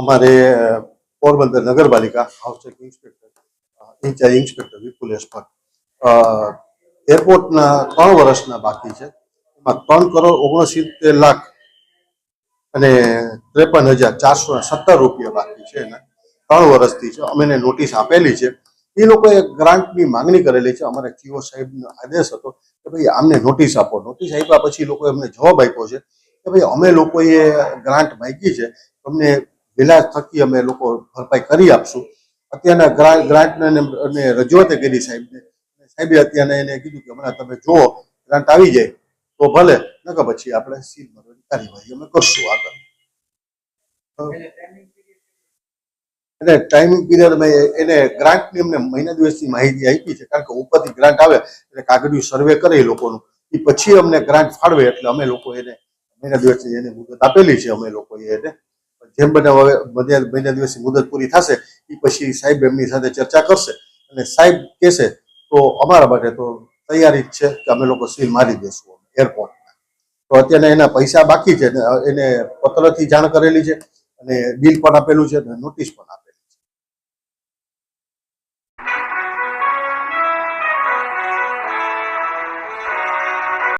અમારે Porbandar Nagarpalika housing inspector incharge inspector Vipul S Bhatt. અ, એરપોર્ટના ત્રણ વર્ષના બાકી છે. એમાં ત્રણ કરોડ ઓગણસિત્તેર લાખ અને ત્રેપન હજાર ચારસો સત્તર રૂપિયા બાકી છે એના. ત્રણ વર્ષથી છે. અમે એને નોટિસ આપેલી છે. એ લોકોએ ગ્રાન્ટની માંગણી કરેલી છે. અમારા જીઓ સાહેબનો આદેશ હતો કે ભાઈ આમને નોટિસ આપો. નોટિસ આપ્યા પછી લોકોએ અમને જવાબ આપ્યો છે કે ભાઈ અમે લોકોએ ગ્રાન્ટ માંગી છે. તમને વિલાસ થકી અમે લોકો ભરપાઈ કરી આપશું. અત્યારના ગ્રાન્ટ ગ્રાન્ટને અને- અને રજૂઆતે કરી સાહેબને. સાહેબે અત્યારે એને કીધું કે હમણાં તમે જુઓ, ગ્રાન્ટ આવી જાય, તો ભલે, નકર પછી આપણે સીલ મારવાની કાર્યવાહી અમે કરશું આગળ. એટલે ટાઈમિંગ પીરિયડમાં એને ગ્રાન્ટની અમને મહિના દિવસની માહિતી આપી છે, કારણ કે ઉપરથી ગ્રાન્ટ આવે, એટલે કાગળિયું સર્વે કરે એ લોકોનું. એ પછી અમને ગ્રાન્ટ ફાળવે, એટલે અમે લોકો એને મહિના દિવસની એને મુદત આપેલી છે, અમે લોકોએ એને જેમ બને હવે મહિના દિવસની મુદત પૂરી થશે એ પછી સાહેબ એમની સાથે ચર્ચા કરશે અને સાહેબ કહેશે, તો અમારા માટે તો તૈયારી જ છે કે અમે લોકો સીલ મારી દેશું એરપોર્ટમાં તો અત્યારે એના પૈસા બાકી છે એને પત્રથી જાણ કરેલી છે અને બિલ પણ આપેલું છે અને નોટિસ પણ આપેલી